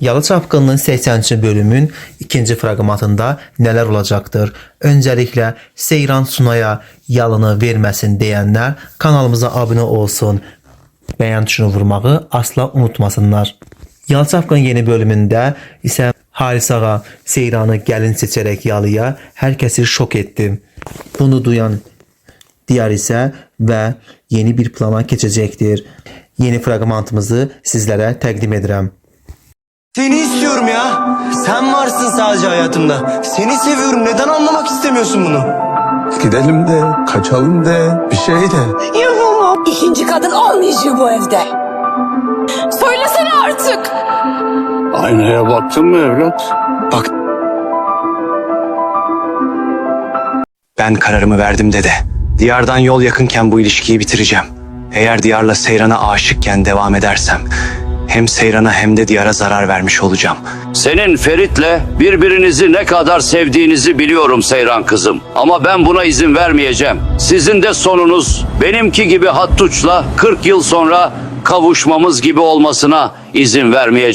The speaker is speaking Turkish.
Yalı Çapqınının 80-ci bölümün ikinci fraqmentində nələr olacaqdır? Öncəliklə Seyran Sunaya yalını verməsin deyənlər kanalımıza abunə olsun. Bəyən tuşunu vurmağı asla unutmasınlar. Yalı Çapqın yeni bölümündə isə Haris Seyranı gəlin seçərək yalıya hər kəsi şok etdi. Bunu duyan Diyar isə və yeni bir plana keçəcəkdir. Yeni fraqmentimizi sizlərə təqdim edirəm. Seni istiyorum ya. Sen varsın sadece hayatımda. Seni seviyorum. Neden anlamak istemiyorsun bunu? Gidelim de, kaçalım de, bir şey de. Yapamam. İkinci kadın olmayacak bu evde. Söylesene artık. Aynaya baktın mı evlat? Bak. Ben kararımı verdim dede. Diyardan yol yakınken bu ilişkiyi bitireceğim. Eğer Diyar'la Seyran'a aşıkken devam edersem hem Seyran'a hem de Diyar'a zarar vermiş olacağım. Senin Ferit'le birbirinizi ne kadar sevdiğinizi biliyorum Seyran kızım. Ama ben buna izin vermeyeceğim. Sizin de sonunuz benimki gibi Hattuç'la 40 yıl sonra kavuşmamız gibi olmasına izin vermeyeceğim.